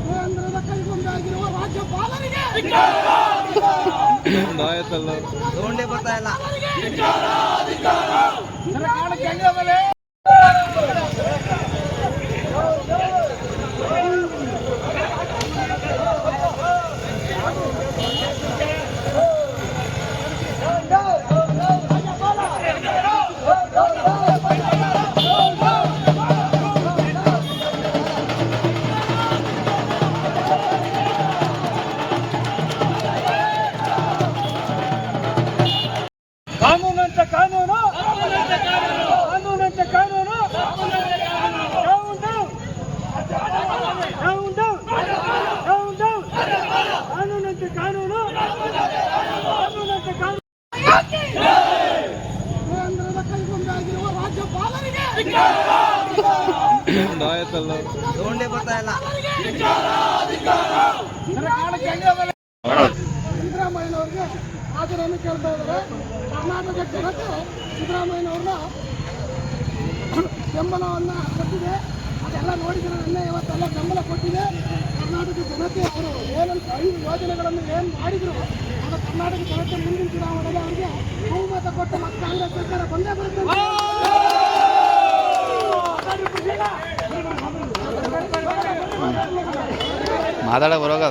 ಕೇಂದ್ರದ ಕೈಗೊಂಡಾಗಿರುವ ರಾಜ್ಯಪಾಲರಿಗೆ ಕಾನೂನು ಕಾನೂನಂತೆ ಕಾನೂನು ಕೇಂದ್ರದ ಕೈಗೊಂಡಾಗಿರುವ ರಾಜ್ಯಪಾಲರಿಗೆ ಆಯ್ತಲ್ಲ ತಗೊಂಡೇ ಬರ್ತಾ ಇಲ್ಲ ಸಿದ್ದರಾಮಯ್ಯನವ್ರಿಗೆ ಹಾಜರನ್ನು ಕೇಳ್ತಾ ಇದ್ದಾರೆ. ಕರ್ನಾಟಕ ಜನತೆ ಸಿದ್ದರಾಮಯ್ಯನವ್ರನ್ನ ಬೆಂಬಲವನ್ನು ಕೊಟ್ಟಿದೆ. ಅದೆಲ್ಲ ನೋಡಿದ್ರೆ ನಿನ್ನೆ ಇವತ್ತೆಲ್ಲ ಬೆಂಬಲ ಕೊಟ್ಟಿದೆ. ಕರ್ನಾಟಕ ಜನತೆ ಅವರು ಏನಂತ ಐದು ಯೋಜನೆಗಳನ್ನು ಏನು ಮಾಡಿದ್ರು, ಅದು ಕರ್ನಾಟಕ ಜನತೆ ಮುಂದಿನ ಚುನಾವಣೆಗೆ ಅವರಿಗೆ ಬಹುಮತ ಕೊಟ್ಟು ಮತ್ತೆ ಕಾಂಗ್ರೆಸ್ ಸರ್ಕಾರ ಬಂದೇ ಬರುತ್ತೆ ಮಾತಾಡಕ್ಕೆ ಬರೋಗ